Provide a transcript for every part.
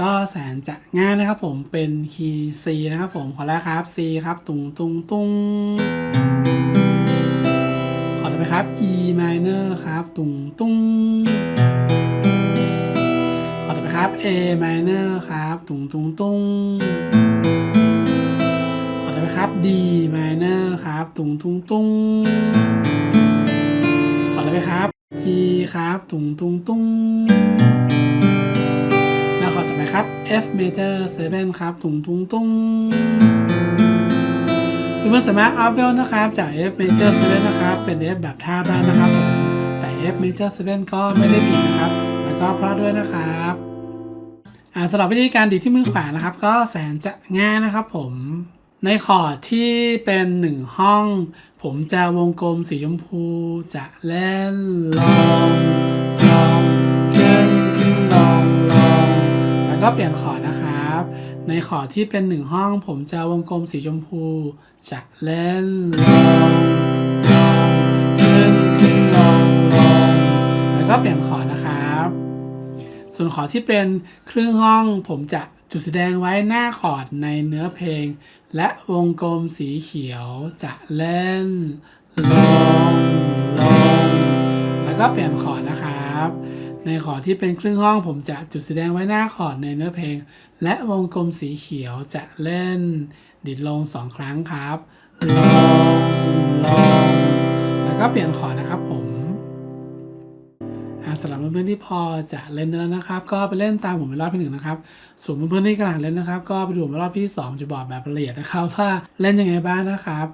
ก็แสนจะง่ายนะครับผมเป็นคีย์ C นะครับผมขอแรกครับ C ครับ ตุงตุงตุงขอต่อไปครับ E minor ครับ ตุงตุงขอต่อไปครับ A minor ครับ ตุงตุงตุงขอต่อไปครับ D minor ครับ ตุงตุงตุงขอต่อไปครับ G ครับ ตุงตุงตุง แล้วขอต่อไปครับ F major 7 ครับ ตุงตุงตุงเพื่อนสามารถอัพเวลนะครับ จาก F major 7 นะครับ เป็น F แบบท่าบ้านนะครับผมไป F major 7 ก็ไม่ได้ผิดนะครับ แล้วก็เพราะด้วยนะครับสำหรับวิธีการดีที่มือขวานะครับ ก็แสนจะง่ายนะครับผมในคอร์ดที่เป็นหนึ่งห้อง ผมจะวงกลมสีชมพูจะเล่นลองลอง ก็เปลี่ยนคอนะครับ ในคอดที่เป็นหนึ่งห้องผมจะวงกลมสีชมพู จะเล่นลองลองขึ้นขึ้นลองลองแล้วก็เปลี่ยนคอนะครับ ส่วนคอที่เป็นครึ่งห้องผมจะจุดสีแดงไว้หน้าคอร์ดในเนื้อเพลง และวงกลมสีเขียวจะเล่นลองลองแล้วก็เปลี่ยนคอร์ดนะครับ ในคอร์ดที่เป็นครึ่งห้องผมจะจุดสีแดงไว้หน้าคอร์ดในเนื้อเพลง และวงกลมสีเขียวจะเล่น ดิดลงสองครั้งครับลงลงแล้วก็เปลี่ยนคอร์ดนะครับผมสำหรับเพื่อนๆที่พอจะเล่นแล้วนะครับ ก็ไปเล่นตามผมไปรอบที่หนึ่งนะครับส่วนเพื่อนๆที่กำลังเล่นนะครับ ก็ไปดูผมรอบที่สองจะบอกแบบละเอียดนะครับว่าเล่นยังไงบ้างนะครับ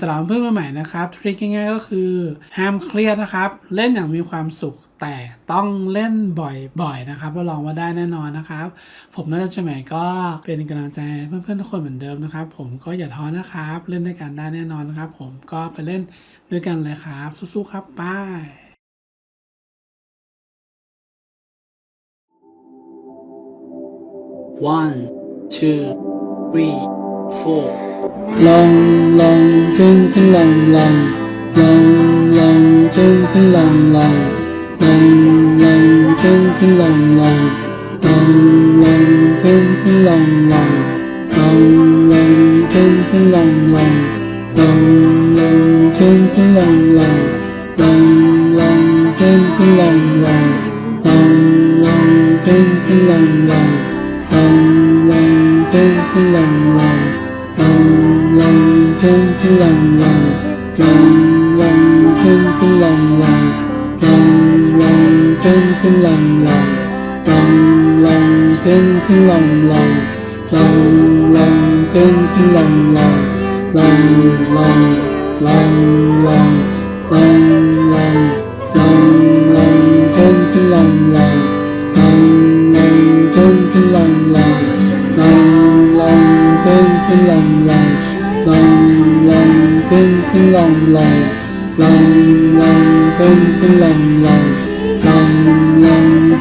สำหรับเพื่อนๆใหม่นะครับทริคง่ายๆก็คือ ห้ามเครียดนะครับ เล่นอย่างมีความสุข แต่ต้องเล่นบ่อยๆนะครับรับรองว่าได้แน่นอนนะครับ ผมน่าจะใหม่ก็เป็นกำลังใจให้เพื่อนๆทุกคนเหมือนเดิมนะครับ ผมก็อย่าท้อนะครับ เล่นด้วยกันได้แน่นอนนะครับ ผมก็ไปเล่นด้วยกันเลยครับ สู้ๆครับป้าย One, two, three, four. ลองลองขึ้นขึ้นลองลองลองลองขึ้นขึ้นลองลอง lòng lòng thương thương lòng lòng lòng lòng thương thương lòng lòng lòng lòng thương thương lòng lòng lòng lòng thương thương lòng lòng lòng lòng thương thương lòng lòng lòng lòng thương thương lòng lòng lòng lòng thương thương lòng lòng lòng lòng thương thương lòng lòng lòng thiên lòng lòng lòng lòng thiên thiên lòng lòng lòng lòng thiên thiên lòng lòng lòng lòng lòng lòng lòng lòng lòng lòng thiên thiên lòng lòng lòng lòng thiên thiên lòng lòng lòng lòng thiên thiên lòng lòng lòng lòng thiên thiên lòng lòng lòng lòng thiên thiên lòng lòng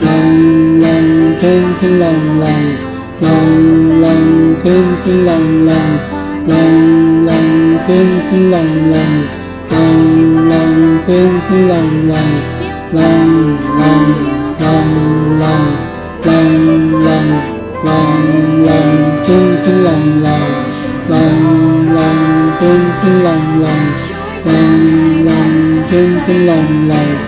lòng lòng thêm thêm lòng lòng lòng lòng thêm thêm lòng lòng lòng lòng thêm thêm lòng lòng lòng lòng thêm thêm lòng lòng lòng lòng lòng lòng lòng lòng lòng lòng thêm thêm lòng lòng lòng lòng thêm thêm lòng lòng lòng lòng thêm thêm lòng lòng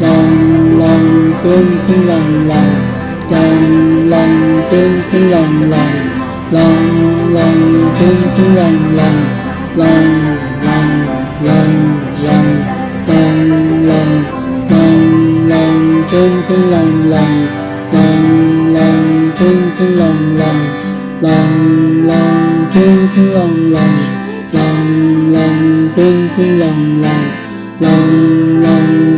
lòng lòng thương thương lòng lòng lòng lòng thương thương lòng lòng lòng lòng thương thương lòng lòng lòng lòng lòng lòng lòng lòng lòng lòng thương thương lòng lòng lòng lòng thương thương lòng lòng lòng lòng thương thương lòng lòng lòng lòng thương thương lòng lòng lòng